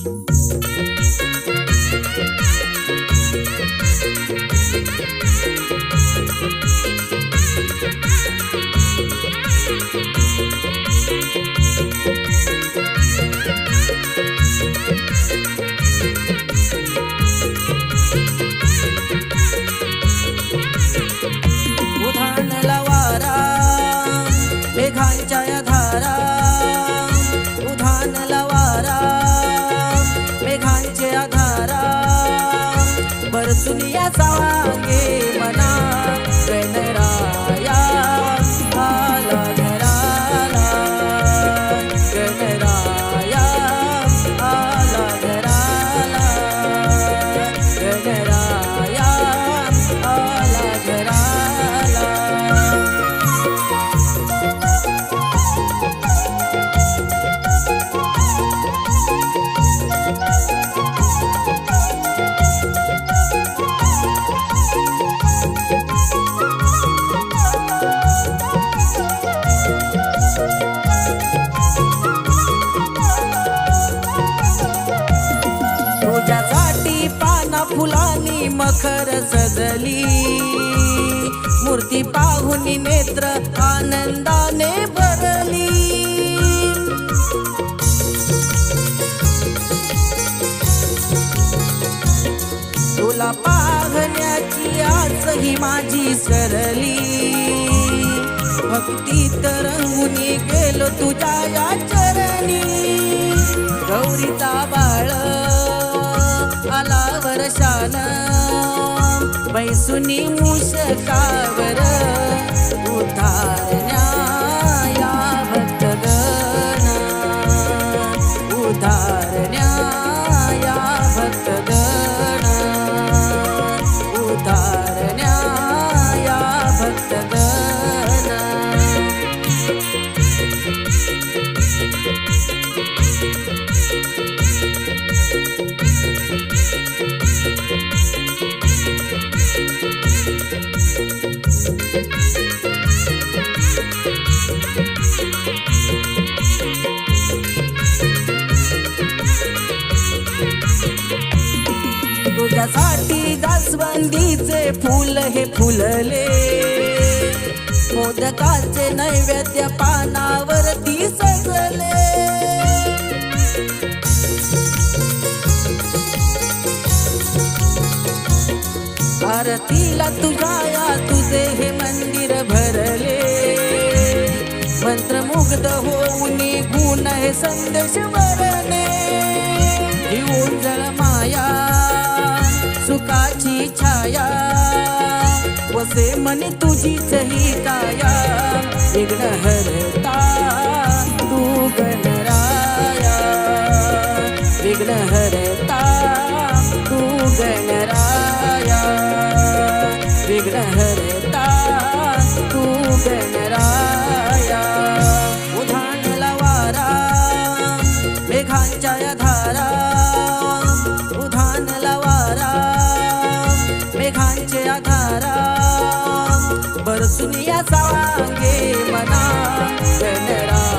उधाणला वारा मेघांच्या धारा. फुलांनी मखर सजली. मूर्ती पाहून नेत्र आनंदाने भरली. तुला पाहण्याची आज ही माझी सरली. भक्ती रंगून गेलो तुझ्या या चरणी. गौरीचा बा बैसुनी मुसकावर तुझ्यासाठी दासवंदीचे फुल हे फुलले. मोदकाचे नैवेद्य पानावरती सजले. आरतीला तुझ्या या तुझे हे संदेश वरणे घेऊन जळ माया सुखाची छाया वसे मन तुझीच ही काया विघ्न हरता मेघांच्या आधारा. बरसुनिया या सावांगे मना गणरा